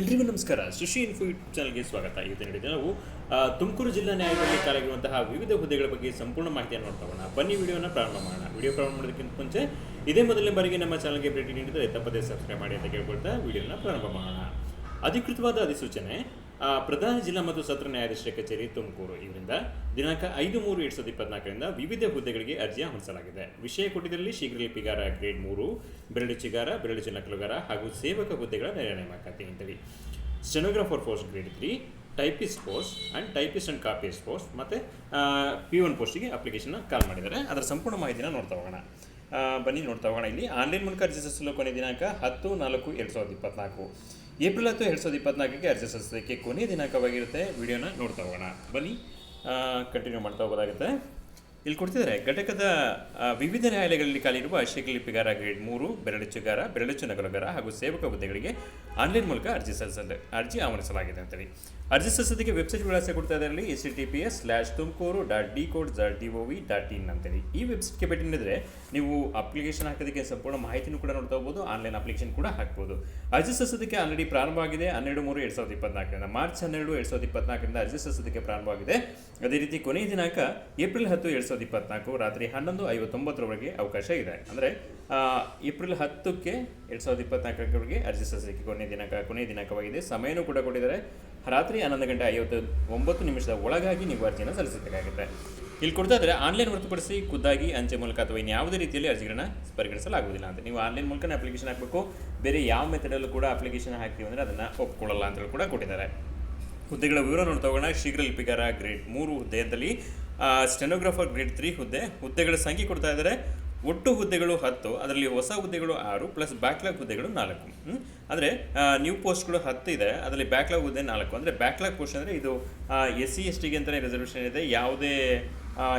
ಎಲ್ರಿಗೂ ನಮಸ್ಕಾರ. ಸುಶಿ info YouTube ಚಾನಲ್ಗೆ ಸ್ವಾಗತ. ಇವತ್ತು ನಡೆದ ನಾವು ತುಮಕೂರು ಜಿಲ್ಲಾ ನ್ಯಾಯಾಲಯದಲ್ಲಿ ಕಾಲಾಗಿರುವಂತಹ ವಿವಿಧ ಹುದ್ದೆಗಳ ಬಗ್ಗೆ ಸಂಪೂರ್ಣ ಮಾಹಿತಿಯನ್ನು ನೋಡ್ತಾ ಬನ್ನಿ ವಿಡಿಯೋನ ಪ್ರಾರಂಭ ಮಾಡೋಣ. ವಿಡಿಯೋ ಪ್ರಾರಂಭ ಮಾಡೋದಕ್ಕಿಂತ ಮುಂಚೆ, ಇದೇ ಮೊದಲನೇ ಬಾರಿಗೆ ನಮ್ಮ ಚಾನಲ್ಗೆ ಭೇಟಿ ನೀಡಿದರೆ ತಪ್ಪದೇ ಸಬ್ಸ್ಕ್ರೈಬ್ ಮಾಡಿ ಅಂತ ಕೇಳ್ಕೊಳ್ತಾ ವಿಡಿಯೋನ ಪ್ರಾರಂಭ ಮಾಡೋಣ. ಅಧಿಕೃತವಾದ ಅಧಿಸೂಚನೆ ಪ್ರಧಾನ ಜಿಲ್ಲಾ ಮತ್ತು ಸತ್ರ ನ್ಯಾಯಾಧೀಶರ ಕಚೇರಿ ತುಮಕೂರು. ಇವರಿಂದ ದಿನಾಂಕ ಐದು ಮೂರು ಎರಡು ಸಾವಿರದ ಇಪ್ಪತ್ನಾಲ್ಕರಿಂದ ವಿವಿಧ ಹುದ್ದೆಗಳಿಗೆ ಅರ್ಜಿ ಆಹ್ವಾನಿಸಲಾಗಿದೆ ವಿಷಯ ಕೊಟ್ಟಿದ್ದರಲ್ಲಿ ಶೀಘ್ರೇ ಪಿಗಾರ ಗ್ರೇಡ್ ಮೂರು ಬೆರಳುಚಿಗಾರ ಬೆರಳುಚಿ ನಕಲುಗಾರ ಹಾಗೂ ಸೇವಕ ಹುದ್ದೆಗಳ ನೇಮಕಾತಿ ಅಂತೇಳಿ stenographer post grade three typist post and typist and copyist post ಮತ್ತು ಪಿ ಒನ್ ಪೋಸ್ಟಿಗೆ ಅಪ್ಲಿಕೇಶನ್ನ ಕಾಲ್ ಮಾಡಿದ್ದಾರೆ. ಅದರ ಸಂಪೂರ್ಣ ಮಾಹಿತಿನ ನೋಡ್ತಾ ಹೋಗೋಣ. ಬನ್ನಿ ನೋಡ್ತಾ ಹೋಗೋಣ ಇಲ್ಲಿ. ಆನ್ಲೈನ್ ಮೂಲಕ ಅರ್ಜಿ ಸಲ್ಲಿಸಲು ಕೊನೆ ದಿನಾಂಕ ಹತ್ತು ನಾಲ್ಕು ಎರಡು ಸಾವಿರದ ಇಪ್ಪತ್ನಾಲ್ಕು. ಏಪ್ರಿಲ್ ಹತ್ತು ಎರಡು ಸಾವಿರದ ಇಪ್ಪತ್ನಾಲ್ಕಕ್ಕೆ ಅರ್ಜಿ ಸಲ್ಲಿಸೋದಕ್ಕೆ ಕೊನೆ ದಿನಾಂಕವಾಗಿರುತ್ತೆ. ವಿಡಿಯೋನ ನೋಡ್ತಾ ಹೋಗೋಣ. ಬನ್ನಿ ಕಂಟಿನ್ಯೂ ಮಾಡ್ತಾ ಹೋಗೋದಾಗುತ್ತೆ. ಇಲ್ಲಿ ಕೊಡ್ತಿದ್ದಾರೆ ಘಟಕದ ವಿವಿಧ ನ್ಯಾಯಾಲಯಗಳಲ್ಲಿ ಖಾಲಿರುವ ಲಿಪಿಗಾರ ಗ್ರೇಡ್ ಮೂರು ಬೆರಳಚ್ಚುಗಾರ ಬೆರಳಚ್ಚು ನಗಲುಗಾರ ಹಾಗೂ ಸೇವಕ ಹುದ್ದೆಗಳಿಗೆ ಆನ್ಲೈನ್ ಮೂಲಕ ಅರ್ಜಿ ಸಲ್ಲಿಸಲು ಅರ್ಜಿ ಆಹ್ವಾನಿಸಲಾಗಿದೆ ಅಂತೇಳಿ. ಅರ್ಜಿ ಸಲ್ಲಿಸೋದಕ್ಕೆ ವೆಬ್ಸೈಟ್ ವಿಳಾಸ ಕೊಡ್ತಾ ಇದ್ದಾರೆ S C T P S slash Tumakuru dot D code dot D O V dot in ಅಂತೇಳಿ. ಈ ವೆಬ್ಸೈಟ್ಗೆ ಭೇಟಿ ನೀಡಿದ್ರೆ ನೀವು ಅಪ್ಲಿಕೇಶನ್ ಹಾಕೋದಕ್ಕೆ ಸಂಪೂರ್ಣ ಮಾಹಿತಿನೂ ಕೂಡ ನೋಡ್ತಾ ಹೋಗ್ಬೋದು ಆನ್ಲೈನ್ ಅಪ್ಲಿಕೇಶನ್ ಕೂಡ ಹಾಕ್ಬೋದು. ಅರ್ಜಿ ಸಲ್ಲಿಸೋದಕ್ಕೆ ಆಲ್ರೆಡಿ ಪ್ರಾರಂಭವಾಗಿದೆ ಹನ್ನೆರಡು ಮೂರು ಎರಡು ಸಾವಿರದ ಇಪ್ಪತ್ನಾಲ್ಕರಿಂದ. ಮಾರ್ಚ್ ಹನ್ನೆರಡು ಎರಡು ಸಾವಿರದ ಇಪ್ಪತ್ನಾಲ್ಕರಿಂದ ಅರ್ಜಿ ಸಲ್ಲಿಸೋದಕ್ಕೆ ಪ್ರಾರಂಭವಾಗಿದೆ ಅದೇ ರೀತಿ ಕೊನೆಯ ದಿನಾಂಕ ಏಪ್ರಿಲ್ ಹತ್ತು ಎರಡು ಸಾವಿರದ ಇಪ್ಪತ್ನಾಲ್ಕು, ರಾತ್ರಿ ಹನ್ನೊಂದು ಐವತ್ತೊಂಬತ್ತರವರೆಗೆ ಅವಕಾಶ ಇದೆ. ಅಂದರೆ ಏಪ್ರಿಲ್ ಹತ್ತಕ್ಕೆ ಎರಡು ಸಾವಿರದ ಇಪ್ಪತ್ನಾಲ್ಕರವರೆಗೆ ಅರ್ಜಿ ಸಲ್ಲಿಸಲಿಕ್ಕೆ ಕೊನೆಯ ದಿನಾಂಕ, ಕೊನೆಯ ದಿನಾಂಕವಾಗಿದೆ. ಸಮಯನೂ ಕೂಡ ಕೊಟ್ಟಿದ್ದಾರೆ. ರಾತ್ರಿ ಹನ್ನೊಂದು ಗಂಟೆ ಐವತ್ತು ಒಂಬತ್ತು ನಿಮಿಷದ ಒಳಗಾಗಿ ನೀವು ಅರ್ಜಿಯನ್ನು ಸಲ್ಲಿಸಬೇಕಾಗುತ್ತೆ. ಇಲ್ಲಿ ಕೊಡ್ತಾ ಆನ್ಲೈನ್ ಹೊರತುಪಡಿಸಿ ಖುದ್ದಾಗಿ ಅಂಚೆ ಮೂಲಕ ಅಥವಾ ಇನ್ಯಾವುದೇ ರೀತಿಯಲ್ಲಿ ಅರ್ಜಿಗಳನ್ನ ಪರಿಗಣಿಸಲಾಗುವುದಿಲ್ಲ ಅಂತ. ನೀವು ಆನ್ಲೈನ್ ಮೂಲಕನೇ ಅಪ್ಲಿಕೇಶನ್ ಹಾಕಬೇಕು. ಬೇರೆ ಯಾವ ಮೆಥಡಲ್ಲೂ ಕೂಡ ಅಪ್ಲಿಕೇಶನ್ ಹಾಕ್ತೀವಿ ಅಂದರೆ ಅದನ್ನು ಒಪ್ಕೊಳ್ಳಲ್ಲ ಅಂತೇಳಿ ಕೂಡ ಕೊಟ್ಟಿದ್ದಾರೆ. ಹುದ್ದೆಗಳ ವಿವರ ನೋಡ್ತಾ ಹೋಗೋಣ ಶೀಘ್ರ ಲಿಪಿಗಾರ ಗ್ರೇಡ್ ಮೂರು ಹುದ್ದೆಯಲ್ಲಿ ಸ್ಟೆನೋಗ್ರಾಫರ್ ಗ್ರೇಡ್ ತ್ರೀ ಹುದ್ದೆ. ಹುದ್ದೆಗಳ ಸಂಖ್ಯೆ ಕೊಡ್ತಾ ಇದ್ದಾರೆ. ಒಟ್ಟು ಹುದ್ದೆಗಳು ಹತ್ತು, ಅದರಲ್ಲಿ ಹೊಸ ಹುದ್ದೆಗಳು ಆರು ಪ್ಲಸ್ ಬ್ಯಾಕ್ಲಾಗ್ ಹುದ್ದೆಗಳು ನಾಲ್ಕು? ಅಂದರೆ ನ್ಯೂ ಪೋಸ್ಟ್ಗಳು ಹತ್ತು ಇದೆ, ಅದರಲ್ಲಿ ಬ್ಯಾಕ್ಲಾಗ್ ಹುದ್ದೆ ನಾಲ್ಕು ಅಂದರೆ ಬ್ಯಾಕ್ಲಾಗ್ ಪೋಸ್ಟ್ ಅಂದರೆ ಇದು ಎಸ್ ಸಿ ಎಸ್ ಟಿಗೆ ಅಂತಲೇ ರಿಸರ್ವೇಷನ್ ಇದೆ, ಯಾವುದೇ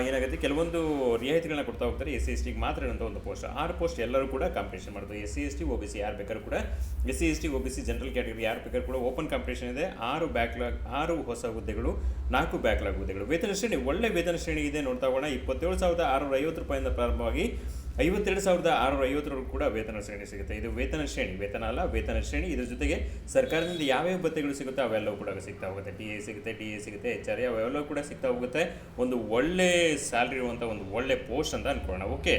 ಏನಾಗುತ್ತೆ? ಕೆಲವೊಂದು ರಿಯಾಯಿತಿಗಳನ್ನ ಕೊಡ್ತಾ ಹೋಗ್ತಾರೆ ಎಸ್ ಸಿ ಎಸ್ ಟಿಗೆ ಮಾತ್ರ ಇರುವಂಥ ಒಂದು ಪೋಸ್ಟ್ ಆರು ಪೋಸ್ಟ್ ಎಲ್ಲರೂ ಕೂಡ ಕಾಂಪಿಟೇಷನ್ ಮಾಡ್ತಾರೆ. S C S T O B C ಯಾರು ಬೇಕಾದ್ರೂ ಕೂಡ. S C S T O B C general category ಯಾರು ಬೇಕಾದ್ರೂ ಕೂಡ ಓಪನ್ ಕಾಂಪಿಟೇಷನ್ ಇದೆ. ಆರು ಬ್ಯಾಕ್ಲಾಗ್ ಆರು ಹೊಸ ಹುದ್ದೆಗಳು, ನಾಲ್ಕು ಬ್ಯಾಕ್ಲಾಗ್ ಹುದ್ದೆಗಳು. ವೇತನ ಶ್ರೇಣಿ, ಒಳ್ಳೆ ವೇತನ ಶ್ರೇಣಿ ಇದೆ ನೋಡ್ತಾ ಹೋಗೋಣ. ಇಪ್ಪತ್ತೇಳು ಸಾವಿರದ ಆರುನೂರ ಐವತ್ತು ರೂಪಾಯಿಂದ ಪ್ರಾರಂಭವಾಗಿ ಐವತ್ತೆರಡು ಸಾವಿರದ ಆರುನೂರ ಐವತ್ತರವರೆಗೂ ಕೂಡ ವೇತನ ಶ್ರೇಣಿ ಸಿಗುತ್ತೆ. ಇದು ವೇತನ ಶ್ರೇಣಿ, ವೇತನ ಅಲ್ಲ, ವೇತನ ಶ್ರೇಣಿ. ಇದರ ಜೊತೆಗೆ ಸರ್ಕಾರದಿಂದ ಯಾವ್ಯಾವ ಭತ್ತೆಗಳು ಸಿಗುತ್ತೆ ಅವೆಲ್ಲವೂ ಕೂಡ ಸಿಗ್ತಾ ಹೋಗುತ್ತೆ. ಟಿ ಎ ಸಿಗುತ್ತೆ ಟಿ ಎ ಸಿಗುತ್ತೆ, ಎಚ್ ಆರ್ ಅವೆಲ್ಲವೂ ಕೂಡ ಸಿಗ್ತಾ ಹೋಗುತ್ತೆ. ಒಂದು ಒಳ್ಳೆ ಸ್ಯಾಲ್ರಿ ಇರುವಂಥ ಒಂದು ಒಳ್ಳೆ ಪೋಸ್ಟ್ ಅಂತ ಅನ್ಕೊಳ್ಳೋಣ. ಓಕೆ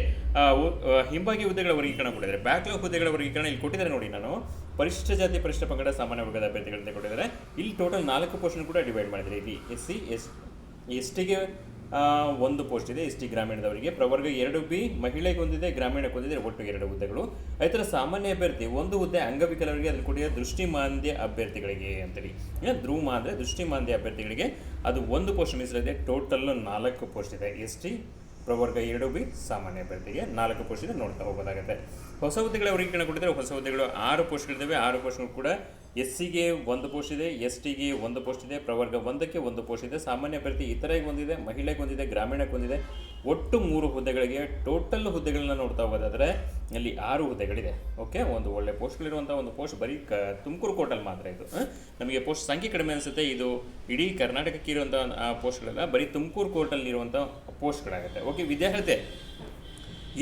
ಹಿಂಬಾಗಿ ಹುದ್ದೆಗಳ ವರ್ಗೀಕರಣ ಕೊಟ್ಟಿದ್ದಾರೆ. ಬ್ಯಾಕ್ಲಾಗ್ ಹುದ್ದೆಗಳ ವರ್ಗೀಕರಣ ಇಲ್ಲಿ ಕೊಟ್ಟಿದ್ದಾರೆ ನೋಡಿ ನಾನು. ಪರಿಶಿಷ್ಟ ಜಾತಿ, ಪರಿಶಿಷ್ಟ ಪಂಗಡ, ಸಾಮಾನ್ಯ ವರ್ಗದ ಅಭ್ಯರ್ಥಿಗಳಂತ ಕೊಟ್ಟಿದ್ದಾರೆ. ಇಲ್ಲಿ ಟೋಟಲ್ ನಾಲ್ಕು ಪೋಸ್ಟ್ ಕೂಡ ಡಿವೈಡ್ ಮಾಡಿದ್ದಾರೆ. ಇಲ್ಲಿ ಎಸ್ ಸಿ, ಎಸ್ ಎಸ್ ಟಿಗೆ ಒಂದು ಪೋಸ್ಟ್ ಇದೆ ಎಸ್ ಟಿ ಗ್ರಾಮೀಣದವರಿಗೆ. ಪ್ರವರ್ಗ ಎರಡು ಬಿ, ಮಹಿಳೆಗೆ ಒಂದಿದೆ, ಗ್ರಾಮೀಣಕ್ಕೆ ಒಂದಿದೆ, ಒಟ್ಟು ಎರಡು ಹುದ್ದೆಗಳು. ಅದರ ಸಾಮಾನ್ಯ ಅಭ್ಯರ್ಥಿ, ಒಂದು ಹುದ್ದೆ ಅಂಗವಿಕಲರಿಗೆ, ಅದನ್ನು ದೃಷ್ಟಿ ದೃಷ್ಟಿಮಾಂದ್ಯ ಅಭ್ಯರ್ಥಿಗಳಿಗೆ ಅಂತೇಳಿ. ಧ್ರುವ ಅಂದರೆ ದೃಷ್ಟಿಮಾಂದ್ಯ ಅಭ್ಯರ್ಥಿಗಳಿಗೆ ಅದು ಒಂದು ಪೋಸ್ಟ್ ಮೀಸಲಿದೆ ಟೋಟಲ್ ನಾಲ್ಕು ಪೋಸ್ಟ್ ಇದೆ. ಎಸ್ ಟಿ ಪ್ರವರ್ಗ ಎರಡು ಬಿ ಸಾಮಾನ್ಯ ಅಭ್ಯರ್ಥಿಗೆ ನಾಲ್ಕು ಇದೆ ನೋಡ್ತಾ ಹೋಗೋದಾಗುತ್ತೆ. ಹೊಸ ಹುದ್ದೆಗಳ ವರ್ಗೀಕರಣ ಕೊಟ್ಟಿದ್ರೆ ಹೊಸ ಹುದ್ದೆಗಳು ಆರು ಪೋಸ್ಟ್ಗಳಿದ್ದಾವೆ ಆರು ಪೋಸ್ಟ್ಗಳು ಕೂಡ ಎಸ್ ಸಿಗೆ ಒಂದು ಪೋಸ್ಟ್ ಇದೆ ಎಸ್ ಟಿಗೆ ಒಂದು ಪೋಸ್ಟ್ ಇದೆ, ಪ್ರವರ್ಗ ಒಂದಕ್ಕೆ ಒಂದು ಪೋಸ್ಟ್ ಇದೆ. ಸಾಮಾನ್ಯ ಅಭ್ಯರ್ಥಿ ಇತರೆಗೆ ಒಂದಿದೆ, ಮಹಿಳೆಗೆ ಒಂದಿದೆ, ಗ್ರಾಮೀಣಕ್ಕೆ ಒಂದಿದೆ. ಒಟ್ಟು ಮೂರು ಹುದ್ದೆಗಳಿಗೆ ಟೋಟಲ್ ಹುದ್ದೆಗಳನ್ನ ನೋಡ್ತಾ ಹೋಗೋದಾದ್ರೆ ಅಲ್ಲಿ ಆರು ಹುದ್ದೆಗಳಿದೆ. ಓಕೆ ಒಂದು ಒಳ್ಳೆ ಪೋಸ್ಟ್ಗಳಿರುವಂಥ ಒಂದು ಪೋಸ್ಟ್ ಬರೀ ಕ ತುಮಕೂರು ಕೋಟಲ್ಲಿ ಮಾತ್ರ ಇದು. ನಮಗೆ ಪೋಸ್ಟ್ ಸಂಖ್ಯೆ ಕಡಿಮೆ ಅನಿಸುತ್ತೆ. ಇದು ಇಡೀ ಕರ್ನಾಟಕಕ್ಕೆ ಇರುವಂಥ ಪೋಸ್ಟ್ಗಳೆಲ್ಲ, ಬರೀ ತುಮಕೂರು ಕೋರ್ಟಲ್ಲಿ ಇರುವಂಥ ಪೋಸ್ಟ್ಗಳಾಗುತ್ತೆ ಓಕೆ ವಿದ್ಯಾರ್ಥಿ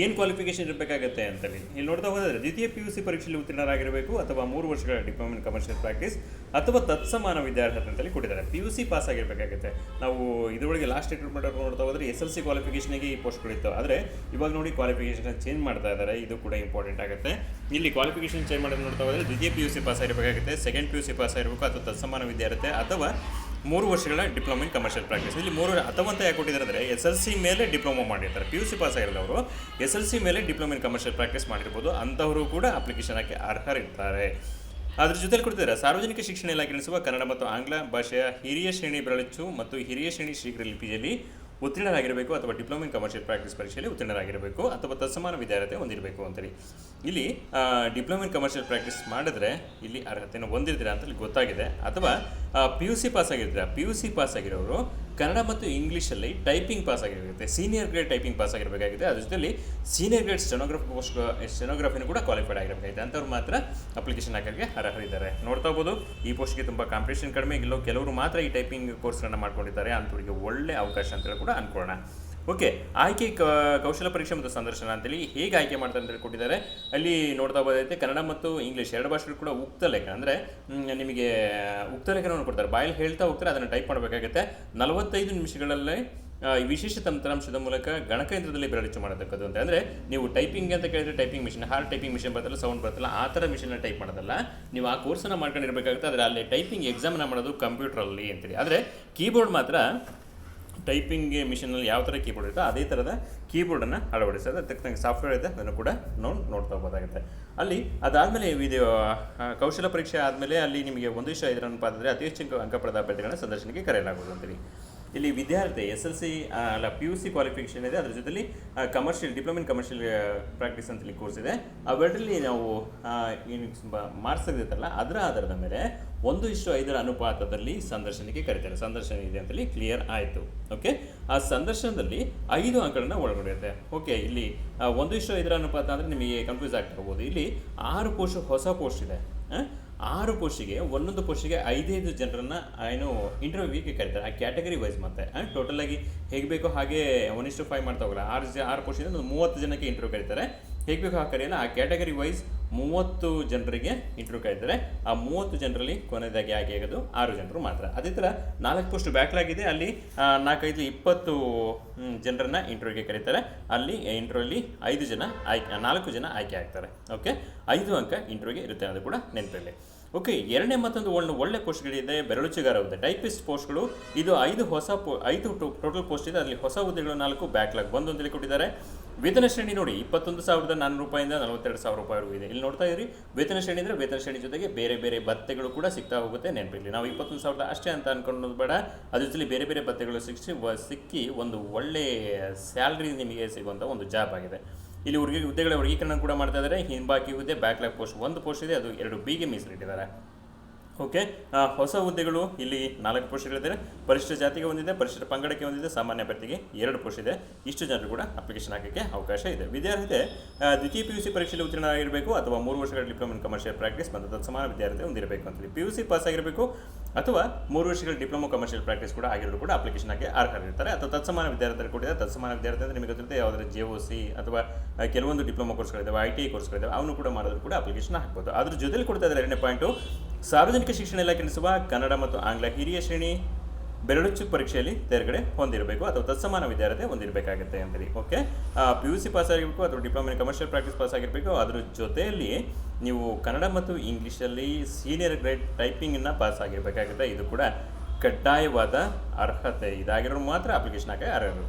ಏನು ಕ್ವಾಲಿಫಿಕೇಷನ್ ಇರಬೇಕಾಗತ್ತೆ ಅಂತೇಳಿ. ಇಲ್ಲಿ ನೋಡ್ತಾ ಹೋದರೆ ದ್ವಿತೀಯ ಪಿ ಯು ಸಿ ಪರೀಕ್ಷೆಯಲ್ಲಿ ಉತ್ತೀರ್ಣರಾಗಿರಬೇಕು ಅಥವಾ ಮೂರು ವರ್ಷಗಳ ಡಿಪ್ಲೊಮಾ ಇನ್ ಕಮರ್ಷಿಯಲ್ ಪ್ರಾಕ್ಟೀಸ್ ಅಥವಾ ತತ್ಸಮಾನ ವಿದ್ಯಾರ್ಹತೆ ಅಂತೇಳಿ ಕೊಟ್ಟಿದ್ದಾರೆ. ಪಿ ಯು ಸಿ ಪಾಸ್ ಆಗಿರಬೇಕಾಗುತ್ತೆ. ನಾವು ಇದರೊಳಗೆ ಲಾಸ್ಟ್ ರಿಕ್ರೂಟ್ಮೆಂಟ್ ನೋಡ್ತಾ ಹೋದರೆ ಎಸ್ ಎಲ್ ಸಿ ಕ್ವಾಲಿಫಿಕೇಷನ್ಗೆ ಈ ಪೋಸ್ಟ್ಗಳಿತ್ತು ಆದರೆ, ಇವಾಗ ನೋಡಿ ಕ್ವಾಲಿಫಿಕೇಷನ್ ಚೇಂಜ್ ಮಾಡ್ತಾ ಇದ್ದಾರೆ. ಇದು ಕೂಡ ಇಂಪಾರ್ಟೆಂಟ್ ಆಗುತ್ತೆ. ಇಲ್ಲಿ ಕ್ವಾಲಿಫಿಕೇಷನ್ ಚೇಂಜ್ ಮಾಡೋದು ನೋಡ್ತಾ ಹೋದರೆ ದ್ವಿತೀಯ P U C pass ಆಗಿರಬೇಕಾಗುತ್ತೆ second P U C pass ಆಗಿರಬೇಕು ಅಥವಾ ತತ್ಸಮಾನ ವಿದ್ಯಾರ್ಥಿ ಅಥವಾ ಮೂರು ವರ್ಷಗಳ ಡಿಪ್ಲೊಮಾ ಇನ್ ಕಮರ್ಷಿಯಲ್ ಪ್ರಾಕ್ಟೀಸ್ ಇಲ್ಲಿ ಮೂರು ಅಥವಾ ಅಂತ ಯಾಕೆ ಕೊಟ್ಟಿದ್ದಾರೆ ಅಂದರೆ ಎಸ್ ಎಲ್ ಸಿ ಮೇಲೆ ಡಿಪ್ಲೊಮಾ ಮಾಡಿರ್ತಾರೆ. ಪಿ ಯು ಸಿ ಪಾಸ್ ಅವರು ಎಸ್ ಎಲ್ ಸಿ ಮೇಲೆ ಡಿಪ್ಲೊಮಾ ಇನ್ ಕಮರ್ಷಿಯಲ್ ಪ್ರಾಕ್ಟೀಸ್ ಮಾಡಿರ್ಬೋದು. ಅಂಥವರು ಕೂಡ ಅಪ್ಲಿಕೇಶನ್ ಹಾಕಿ ಅರ್ಹರಿರ್ತಾರೆ. ಅದ್ರ ಜೊತೆಲಿ ಕೊಡ್ತಿದ್ದಾರೆ, ಸಾರ್ವಜನಿಕ ಶಿಕ್ಷಣ ಇಲಾಖೆ ನಡೆಸುವ ಕನ್ನಡ ಮತ್ತು ಆಂಗ್ಲ ಭಾಷೆಯ ಹಿರಿಯ ಶ್ರೇಣಿ ಬೆರಳಚ್ಚು ಮತ್ತು ಹಿರಿಯ ಶ್ರೇಣಿ ಶೀಘ್ರ ಲಿಪಿಯಲ್ಲಿ ಉತ್ತೀರ್ಣರಾಗಿರಬೇಕು ಅಥವಾ ಡಿಪ್ಲೊಮಾ ಇನ್ ಕಮರ್ಷಿಯಲ್ ಪ್ರಾಕ್ಟೀಸ್ ಪರೀಕ್ಷೆಯಲ್ಲಿ ಉತ್ತೀರ್ಣರಾಗಿರಬೇಕು ಅಥವಾ ತತ್ಸಮಾನ ವಿದ್ಯಾರ್ಹತೆ ಹೊಂದಿರಬೇಕು ಅಂತೇಳಿ. ಇಲ್ಲಿ ಡಿಪ್ಲೊಮಾ ಇನ್ ಕಮರ್ಷಿಯಲ್ ಪ್ರಾಕ್ಟೀಸ್ ಮಾಡಿದ್ರೆ ಇಲ್ಲಿ ಅರ್ಹತೆಯನ್ನು ಹೊಂದಿರ್ತೀರಾ ಅಂತ ಗೊತ್ತಾಗಿದೆ. ಅಥವಾ ಪಿ ಯು ಸಿ ಪಾಸ್ ಆಗಿರ್ತೀರಾ? ಪಿ ಯು ಸಿ ಪಾಸ್ ಆಗಿರೋರು ಕನ್ನಡ ಮತ್ತು ಇಂಗ್ಲೀಷಲ್ಲಿ ಟೈಪಿಂಗ್ ಪಾಸ್ ಆಗಿರುತ್ತೆ ಸೀನಿಯರ್ ಗ್ರೇಡ್ ಟೈಪಿಂಗ್ ಪಾಸ್ ಆಗಿರಬೇಕಾಗಿದೆ ಅದ್ರ ಜೊತೆಲಿ ಸೀನಿಯರ್ ಗ್ರೇಡ್ ಸ್ಟೆನೋಗ್ರಫಿ ಪೋಸ್ಟ್ ಸ್ಟೆನೋಗ್ರಫಿನೂ ಕೂಡ ಕ್ವಾಲಿಫೈಡ್ ಆಗಿರಬೇಕಾಗಿದೆ. ಅಂಥವ್ರು ಮಾತ್ರ ಅಪ್ಲಿಕೇಶನ್ ಹಾಕೋಕ್ಕೆ ಅರ್ಹರಿದ್ದಾರೆ. ನೋಡ್ತಾ ಹೋಗ್ಬೋದು, ಈ ಪೋಸ್ಟ್ಗೆ ತುಂಬ ಕಾಂಪಿಟೇಷನ್ ಕಡಿಮೆ. ಇಲ್ಲೋ ಕೆಲವರು ಮಾತ್ರ ಈ ಟೈಪಿಂಗ್ ಕೋರ್ಸ್ಗಳನ್ನ ಮಾಡ್ಕೊಂಡಿದ್ದಾರೆ. ಅಂಥವ್ರಿಗೆ ಒಳ್ಳೆ ಅವಕಾಶ ಅಂತೇಳಿ ಕೂಡ ಅನ್ಕೊಳ್ಳೋಣ. ಓಕೆ, ಆಯ್ಕೆ ಕೌಶಲ ಪರೀಕ್ಷೆ ಮತ್ತು ಸಂದರ್ಶನ ಅಂತೇಳಿ ಹೇಗೆ ಆಯ್ಕೆ ಮಾಡ್ತಾರೆ ಅಂತೇಳಿ ಕೊಟ್ಟಿದ್ದಾರೆ ಅಲ್ಲಿ ನೋಡ್ತಾ ಹೋಗೋದೈತೆ ಕನ್ನಡ ಮತ್ತು ಇಂಗ್ಲೀಷ್ ಎರಡು ಭಾಷೆಗಳು ಕೂಡ ಉಕ್ತ ಲೇಖನ, ಅಂದರೆ ನಿಮಗೆ ಉಕ್ತ ಲೇಖನವನ್ನು ಕೊಡ್ತಾರೆ. ಬಾಯಲ್ಲಿ ಹೇಳ್ತಾ ಹೋಗ್ತಾರೆ, ಅದನ್ನು ಟೈಪ್ ಮಾಡಬೇಕಾಗುತ್ತೆ. ನಲವತ್ತೈದು ನಿಮಿಷಗಳಲ್ಲೇ ಈ ವಿಶೇಷ ತಂತ್ರಾಂಶದ ಮೂಲಕ ಗಣಕಯಂತ್ರದಲ್ಲಿ ಬೆರಳಿಚ್ಚು ಮಾಡತಕ್ಕದ್ದು ಅಂತ. ಅಂದರೆ, ನೀವು ಟೈಪಿಂಗ್ ಅಂತ ಕೇಳಿದ್ರೆ typing machine, hard typing machine ಬರ್ತಲ್ಲ, ಸೌಂಡ್ ಬರ್ತಲ್ಲ, ಆ ಥರ ಮಿಷಿನ್ನ ಟೈಪ್ ಮಾಡೋದಲ್ಲ. ನೀವು ಆ ಕೋರ್ಸನ್ನು ಮಾಡ್ಕೊಂಡಿರಬೇಕಾಗುತ್ತೆ, ಆದರೆ ಅಲ್ಲಿ ಟೈಪಿಂಗ್ ಎಕ್ಸಾಮ್ನ ಮಾಡೋದು ಕಂಪ್ಯೂಟ್ರಲ್ಲಿ ಅಂತೇಳಿ. ಆದರೆ, ಕೀಬೋರ್ಡ್ ಮಾತ್ರ ಟೈಪಿಂಗ್ ಮಿಷಿನಲ್ಲಿ ಯಾವ ಥರ ಕೀಬೋರ್ಡ್ ಇರುತ್ತೋ ಅದೇ ಥರದ ಕೀಬೋರ್ಡನ್ನು ಅಳವಡಿಸೋದು ತಕ್ಕಂಗೆ ಸಾಫ್ಟ್ವೇರ್ ಇದೆ, ಅದನ್ನು ಕೂಡ ನಾವು ನೋಡ್ತಾ ಹೋಗೋದಾಗುತ್ತೆ ಅಲ್ಲಿ ಅದಾದಮೇಲೆ ಇದು ಕೌಶಲ ಪರೀಕ್ಷೆ ಆದಮೇಲೆ ಅಲ್ಲಿ ನಿಮಗೆ ಒಂದಿಷ್ಟು ಇದರ ಅನುಪಾತದಲ್ಲಿ ಅತಿ ಹೆಚ್ಚು ಅಂಕ ಪಡೆದ ಅಭ್ಯರ್ಥಿಗಳನ್ನ ಸಂದರ್ಶನಕ್ಕೆ ಕರೆಯಲಾಗುವುದು ಅಂತೇಳಿ ಇಲ್ಲಿ ವಿದ್ಯಾರ್ಥಿ ಎಸ್ ಎಲ್ ಸಿ ಅಲ್ಲ ಪಿ ಯು ಸಿ ಕ್ವಾಲಿಫಿಕೇಷನ್ ಇದೆ. ಅದ್ರ ಜೊತೆಲಿ commercial diploma in commercial practice ಅಂತೇಳಿ ಕೋರ್ಸ್ ಇದೆ. ಅವೆರಡರಲ್ಲಿ ನಾವು ಏನು ಮಾರ್ಕ್ಸ್ ತೆಗೆದಿತ್ತಲ್ಲ ಅದರ ಆಧಾರದ ಮೇಲೆ ಒಂದು ಇಷ್ಟು ಐದರ ಅನುಪಾತದಲ್ಲಿ ಸಂದರ್ಶನಕ್ಕೆ ಕರೀತಾರೆ. ಸಂದರ್ಶನ ಇದೆ ಅಂತೇಳಿ ಕ್ಲಿಯರ್ ಆಯಿತು. ಓಕೆ ಆ ಸಂದರ್ಶನದಲ್ಲಿ ಐದು ಅಂಕಗಳನ್ನ ಒಳಗೊಂಡಿರುತ್ತೆ. ಓಕೆ ಇಲ್ಲಿ ಒಂದು ಇಷ್ಟು ಐದರ ಅನುಪಾತ ಅಂದರೆ ನಿಮಗೆ ಕನ್ಫ್ಯೂಸ್ ಆಗ್ತಾ ಹೋಗ್ಬೋದು ಇಲ್ಲಿ ಆರು ಪೋಸ್ಟ್ ಹೊಸ ಪೋಸ್ಟ್ ಇದೆ? ಆರು ಪೋಸ್ಟಿಗೆ, ಒಂದೊಂದು ಪೋಸ್ಟಿಗೆ ಐದೈದು ಜನರನ್ನ ಏನು ಇಂಟರ್ವ್ಯೂಗೆ ಕರೀತಾರೆ. ಆ ಕ್ಯಾಟಗರಿ ವೈಸ್ ಮತ್ತೆ. ಟೋಟಲ್ ಆಗಿ ಹೇಗೆ ಬೇಕೋ ಹಾಗೆ ಒನ್ ಇಷ್ಟು ಫೈವ್ ಮಾಡ್ತಾ ಹೋಗಲ್ಲ ಆರು ಜ, ಆರು ಪೋಸ್ಟಿಂದ ಒಂದು ಮೂವತ್ತು ಜನಕ್ಕೆ ಇಂಟರ್ವ್ಯೂ ಕರೀತಾರೆ. ಹೇಗೆ ಬೇಕೋ ಆ ಕರೆಯಲ್ಲ ಆ ಕ್ಯಾಟಗರಿ ವೈಸ್ ಮೂವತ್ತು ಜನರಿಗೆ ಇಂಟರ್ವ್ಯೂ ಕಾಯ್ತಾರೆ ಆ ಮೂವತ್ತು ಜನರಲ್ಲಿ ಕೊನೆಯದಾಗಿ ಆಯ್ಕೆ ಆಗೋದು ಆರು ಜನರು ಮಾತ್ರ. ಅದೇ ಥರ ನಾಲ್ಕು ಪೋಸ್ಟ್ ಬ್ಯಾಕ್ಲಾಗ್ ಇದೆ. ಅಲ್ಲಿ ನಾಲ್ಕೈದು ಇಪ್ಪತ್ತು ಜನರನ್ನ ಇಂಟರ್ವ್ಯೂಗೆ ಕರೀತಾರೆ. ಅಲ್ಲಿ ಇಂಟರ್ವ್ಯೂಲಿ ಐದು ಜನ ಆಯ್ಕೆ, ನಾಲ್ಕು ಜನ ಆಯ್ಕೆ ಆಗ್ತಾರೆ. ಓಕೆ ಐದು ಅಂಕ ಇಂಟರ್ವ್ಯೂಗೆ ಇರುತ್ತೆ ಅನ್ನೋದು ಕೂಡ ನೆನಪಿರಲಿ. ಓಕೆ, ಎರಡನೇ ಮತ್ತೊಂದು ಒಂದು ಒಳ್ಳೆ ಪೋಸ್ಟ್ಗಳಿದೆ ಬೆರಳುಚಿಗಾರ ಹುದ್ದೆ. ಟೈಪಿಸ್ಟ್ ಪೋಸ್ಟ್ಗಳು ಇದು ಐದು ಹೊಸ ಪೋ ಐದು ಟೋಟಲ್ ಪೋಸ್ಟ್ ಇದೆ. ಅಲ್ಲಿ ಹೊಸ ಹುದ್ದೆಗಳು ನಾಲ್ಕು, ಬ್ಯಾಕ್ಲಾಗ್ ಬಂದು ಕೊಟ್ಟಿದ್ದಾರೆ ವೇತನ ಶ್ರೇಣಿ ನೋಡಿ, ಇಪ್ಪತ್ತೊಂದು ಸಾವಿರದ ನಾನ್ನೂರು ರೂಪಾಯಿಂದ ನಲವತ್ತೆರಡು ಸಾವಿರ ರೂಪಾಯಿವರೆಗೂ ಇದೆ. ಇಲ್ಲಿ ನೋಡ್ತಾ ಇದ್ರಿ, ವೇತನ ಶ್ರೇಣಿ ಅಂದರೆ ವೇತನ ಶ್ರೇಣಿ ಜೊತೆಗೆ ಬೇರೆ ಬೇರೆ ಭತ್ತೆಗಳು ಕೂಡ ಸಿಗ್ತಾ ಹೋಗುತ್ತೆ ನೆನಪಿರಲಿ. ನಾವು ಇಪ್ಪತ್ತೊಂದು ಸಾವಿರದ ಅಷ್ಟೇ ಅಂತ ಅನ್ಕೊಳ್ಳೋದು ಬೇಡ. ಅದ್ರ ಜೊತೆ ಬೇರೆ ಬೇರೆ ಭತ್ತೆಗಳು ಸಿಕ್ಕಿ ಸಿಕ್ಕಿ ಒಂದು ಒಳ್ಳೆ ಸ್ಯಾಲ್ರಿ ನಿಮಗೆ ಸಿಗುವಂಥ ಒಂದು ಜಾಬ್ ಆಗಿದೆ. ಇಲ್ಲಿ ಹುಡುಗಿ ಹುದ್ದೆಗಳ ವರ್ಗೀಕರಣ ಕೂಡ ಮಾಡ್ತಾ ಇದ್ದಾರೆ ಹಿಂಬಾಕಿ ಹುದ್ದೆ ಬ್ಯಾಕ್ಲಾಗ್ ಪೋಸ್ಟ್ ಒಂದು ಪೋಸ್ಟ್ ಇದೆ, ಅದು ಎರಡು ಬಿಗೆ ಮೀಸಲಿಟ್ಟಿದ್ದಾರೆ. ಓಕೆ ಹೊಸ ಹುದ್ದೆಗಳು ಇಲ್ಲಿ ನಾಲ್ಕು ಪೋಸ್ಟ್ಗಳಿದ್ದಾರೆ ಪರಿಶಿಷ್ಟ ಜಾತಿಗೆ ಒಂದಿದೆ ಪರಿಶಿಷ್ಟ ಪಂಗಡಕ್ಕೆ ಒಂದಿದೆ ಸಾಮಾನ್ಯ ಅಭ್ಯರ್ಥಿಗೆ ಎರಡು ಪೋಸ್ಟ್ ಇದೆ. ಇಷ್ಟು ಜನರು ಕೂಡ ಅಪ್ಲಿಕೇಶನ್ ಹಾಕೋಕ್ಕೆ ಅವಕಾಶ ಇದೆ. ವಿದ್ಯಾರ್ಥಿ ದ್ವಿತೀಯ ಪಿ ಯು ಸಿ ಪರೀಕ್ಷೆಯಲ್ಲಿ ಉತ್ತೀರ್ಣರಾಗಿರಬೇಕು ಅಥವಾ ಮೂರು ವರ್ಷಗಳ ಡಿಪ್ಲೊಮಾ ಕಮರ್ಷಿಯಲ್ ಪ್ರಾಕ್ಟೀಸ್ ಮತ್ತು ತತ್ಸಮಾನ ವಿದ್ಯಾರ್ಥಿ ಹೊಂದಿರಬೇಕು ಅಂತ ಪಿ ಯು ಸಿ ಪಾಸ್ ಆಗಿರಬೇಕು ಅಥವಾ ಮೂರು ವರ್ಷಗಳ ಡಿಪ್ಲೊಮಾ ಕಮರ್ಷಿಯಲ್ ಪ್ರಾಕ್ಟೀಸ್ ಕೂಡ ಆಗಿರೋರು ಕೂಡ ಅಪ್ಲಿಕೇಶನ್ ಹಾಕಿ ಅರ್ಹರಿರ್ತಾರೆ ಅಥವಾ ತತ್ಸಮಾನ ವಿದ್ಯಾರ್ಥಿಗಳು ಕೂಡ. ತತ್ಸಮಾನ ವಿದ್ಯಾರ್ಥಿ ಅಂದರೆ ನಿಮಗೆ ಗೊತ್ತಿರುತ್ತೆ ಯಾವುದಾದ್ರು ಜೆ ಒ ಸಿ ಅಥವಾ ಕೆಲವೊಂದು ಡಿಪ್ಲೊಮಾ ಕೋರ್ಸ್ಗಳಿದ್ದಾವೆ ಐ ಟಿ ಐ ಕೋರ್ಸ್ಗಳಿದ್ದಾವೆ ಅವನು ಕೂಡ ಮಾಡಿದ್ರು ಕೂಡ ಅಪ್ಲಿಕೇಶನ್ ಹಾಕ್ಬೋದು ಅದ್ರ ಜೊತೆಲಿ ಕೊಡ್ತಾ ಇದ್ದಾರೆ ಎರಡನೇ ಪಾಯಿಂಟು ಸಾರ್ವಜನಿಕ ಶಿಕ್ಷಣ ಇಲಾಖೆ ನಡೆಸುವ ಕನ್ನಡ ಮತ್ತು ಆಂಗ್ಲ ಹಿರಿಯ ಶ್ರೇಣಿ ಬೆರಳುಚ್ಚು ಪರೀಕ್ಷೆಯಲ್ಲಿ ತೇರ್ಗಡೆ ಹೊಂದಿರಬೇಕು ಅಥವಾ ತತ್ಸಮಾನ ವಿದ್ಯಾರ್ಥಿ ಹೊಂದಿರಬೇಕಾಗುತ್ತೆ ಅಂತೇಳಿ okay P U C pass ಆಗಿರಬೇಕು ಅಥವಾ diploma in commercial practice pass ಆಗಿರಬೇಕು, ಅದರ ಜೊತೆಯಲ್ಲಿ ನೀವು ಕನ್ನಡ ಮತ್ತು ಇಂಗ್ಲೀಷಲ್ಲಿ ಸೀನಿಯರ್ ಗ್ರೇಡ್ ಟೈಪಿಂಗನ್ನು ಪಾಸ್ ಆಗಿರಬೇಕಾಗುತ್ತೆ. ಇದು ಕೂಡ ಕಡ್ಡಾಯವಾದ ಅರ್ಹತೆ. ಇದಾಗಿರೋರು ಮಾತ್ರ ಅಪ್ಲಿಕೇಶನ್ ಹಾಕಿ ಅರ್ಹರು.